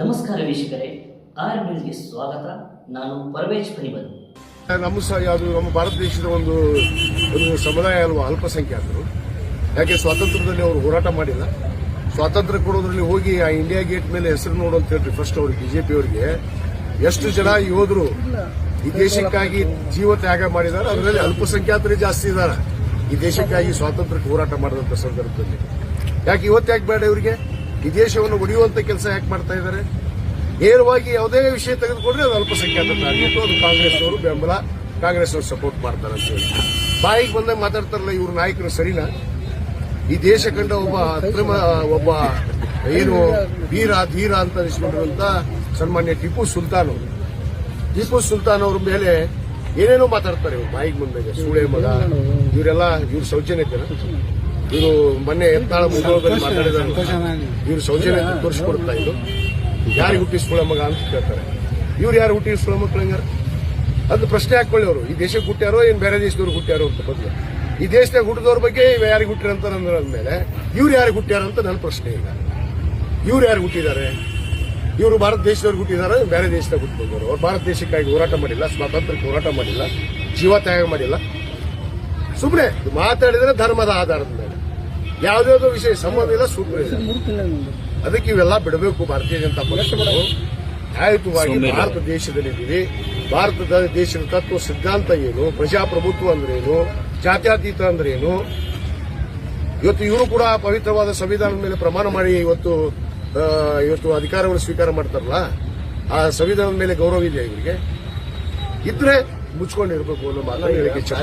ನಮಸ್ಕಾರ ವೀಕ್ಷಕರೇ ಆರ್ ನ್ಯೂಸ್ಗೆ ಸ್ವಾಗತ. ನಾನು ಪರವೇಶ್ ಪನಿಬನ್ ನಮ್ಮ ಯಾವುದು ನಮ್ಮ ಭಾರತ ದೇಶದ ಒಂದು ಒಂದು ಸಮುದಾಯ ಅಲ್ವಾ, ಅಲ್ಪಸಂಖ್ಯಾತರು. ಯಾಕೆ ಸ್ವಾತಂತ್ರ್ಯದಲ್ಲಿ ಅವರು ಹೋರಾಟ ಮಾಡಿಲ್ಲ? ಸ್ವಾತಂತ್ರ್ಯ ಕೊಡೋದ್ರಲ್ಲಿ ಹೋಗಿ ಆ ಇಂಡಿಯಾ ಗೇಟ್ ಮೇಲೆ ಹೆಸರು ನೋಡು ಅಂತ ಹೇಳ್ರಿ ಫಸ್ಟ್ ಅವರು ಬಿಜೆಪಿ ಅವರಿಗೆ. ಎಷ್ಟು ಜನ ಯೋಧರು ಈ ದೇಶಕ್ಕಾಗಿ ಜೀವ ತ್ಯಾಗ ಮಾಡಿದ್ದಾರೆ ಅದರಲ್ಲಿ ಅಲ್ಪಸಂಖ್ಯಾತರೇ ಜಾಸ್ತಿ ಇದ್ದಾರೆ ಈ ದೇಶಕ್ಕಾಗಿ ಸ್ವಾತಂತ್ರ್ಯಕ್ಕೆ ಹೋರಾಟ ಮಾಡಿದಂತ ಸಂದರ್ಭದಲ್ಲಿ. ಯಾಕೆ ಇವತ್ತು ಯಾಕೆ ಬೇಡ ಇವರಿಗೆ? ಈ ದೇಶವನ್ನು ಒಡೆಯುವಂತ ಕೆಲಸ ಯಾಕೆ ಮಾಡ್ತಾ ಇದ್ದಾರೆ? ನೇರವಾಗಿ ಯಾವುದೇ ವಿಷಯ ತೆಗೆದುಕೊಂಡ್ರೆ ಅದು ಅಲ್ಪಸಂಖ್ಯಾತ ಟಾರ್ಗೆಟ್ ಅದು ಕಾಂಗ್ರೆಸ್ ಅವರು ಬೆಂಬಲ ಕಾಂಗ್ರೆಸ್ ಅವರು ಸಪೋರ್ಟ್ ಮಾಡ್ತಾರೆ ಅಂತ ಹೇಳಿ ಬಾಯಿಗೆ ಬಂದಾಗ ಮಾತಾಡ್ತಾರಲ್ಲ, ಇವ್ರ ನಾಯಕರು ಸರಿನಾ? ಈ ದೇಶ ಕಂಡ ಒಬ್ಬ ಅಕ್ರಮ, ಒಬ್ಬ ಏನು ವೀರ ಧೀರ ಅಂತ ಅನಿಸ್ಕೊಂಡಿರುವಂತ ಸನ್ಮಾನ್ಯ ಟಿಪ್ಪು ಸುಲ್ತಾನ್ ಅವರು. ಟಿಪ್ಪು ಸುಲ್ತಾನ್ ಅವ್ರ ಮೇಲೆ ಏನೇನೋ ಮಾತಾಡ್ತಾರೆ ಇವ್ರು ಬಾಯಿಗೆ ಬಂದಾಗ, ಸೂಳೆ ಮಗ, ಇವರೆಲ್ಲ, ಇವ್ರ ಸೌಜನ್ಯತೆನ. ಇವರು ಮೊನ್ನೆ ಎತ್ತಾಳ ಮುಗಿದಲ್ಲಿ ಮಾತಾಡಿದ ಇವರು ಸೌಜನ್ಯ ತೋರಿಸ್ಕೊಡ್ತಾ ಇದ್ರು. ಯಾರಿಗೆ ಹುಟ್ಟಿಸ್ಕೊಳ್ಳೋ ಮಗ ಅಂತ ಕೇಳ್ತಾರೆ. ಇವ್ರು ಯಾರು ಹುಟ್ಟಿಸ್ಕೊಳ್ಳೋ ಮಕ್ಕಳು ಹಂಗಾರ? ಅದು ಪ್ರಶ್ನೆ ಹಾಕೊಳ್ಳಿ ಅವರು. ಈ ದೇಶಕ್ಕೆ ಹುಟ್ಟ್ಯಾರೋ ಏನು ಬೇರೆ ದೇಶದವ್ರು ಹುಟ್ಟ್ಯಾರೋ ಅಂತ ಬದಲು ಈ ದೇಶದಾಗ ಹುಟ್ಟಿದವ್ರ ಬಗ್ಗೆ ಯಾರಿಗೆ ಹುಟ್ಟಿರ ಅಂತ ಅಂದ್ಮೇಲೆ ಮೇಲೆ ಇವ್ರು ಯಾರಿಗೆ ಹುಟ್ಟ್ಯಾರ ಅಂತ ನನ್ನ ಪ್ರಶ್ನೆ ಇಲ್ಲ ಇವ್ರು ಯಾರು ಹುಟ್ಟಿದ್ದಾರೆ? ಇವರು ಭಾರತ ದೇಶದವ್ರು ಹುಟ್ಟಿದಾರೆ? ಬೇರೆ ದೇಶದಾಗ ಹುಟ್ಟಿದವರು. ಅವ್ರು ಭಾರತ ದೇಶಕ್ಕಾಗಿ ಹೋರಾಟ ಮಾಡಿಲ್ಲ, ಸ್ವಾತಂತ್ರ್ಯಕ್ಕೆ ಹೋರಾಟ ಮಾಡಿಲ್ಲ, ಜೀವ ತ್ಯಾಗ ಮಾಡಿಲ್ಲ. ಸುಮ್ಮನೆ ಮಾತಾಡಿದ್ರೆ ಧರ್ಮದ ಆಧಾರದ ಯಾವುದ್ಯಾವುದೋ ವಿಷಯ ಸಂಬಂಧ ಇಲ್ಲ ಸೂತ್ರ ಇಲ್ಲ. ಅದಕ್ಕೆ ಇವೆಲ್ಲ ಬಿಡಬೇಕು ಭಾರತೀಯ ಜನತಾ ಪಕ್ಷಗಳು ನ್ಯಾಯಯುತವಾಗಿ ಭಾರತ ದೇಶದಲ್ಲಿದ್ದೀವಿ ಭಾರತದ ದೇಶದ ತತ್ವ ಸಿದ್ಧಾಂತ ಏನು? ಪ್ರಜಾಪ್ರಭುತ್ವ ಅಂದ್ರೆ ಏನು? ಜಾತ್ಯತೀತ ಅಂದ್ರೆ ಏನು? ಇವತ್ತು ಇವರು ಕೂಡ ಪವಿತ್ರವಾದ ಸಂವಿಧಾನದ ಮೇಲೆ ಪ್ರಮಾಣ ಮಾಡಿ ಇವತ್ತು ಆ, ಇವತ್ತು ಅಧಿಕಾರವನ್ನು ಸ್ವೀಕಾರ ಮಾಡ್ತಾರಲ್ಲ ಆ ಸಂವಿಧಾನದ ಮೇಲೆ ಗೌರವ ಇದೆಯಾ ಇವರಿಗೆ? ಇದ್ರೆ ಮುಚ್ಕೊಂಡಿರ್ಬೇಕು ಅನ್ನೋ ಹೇಳಿಕೆ ಇಚ್ಛೆ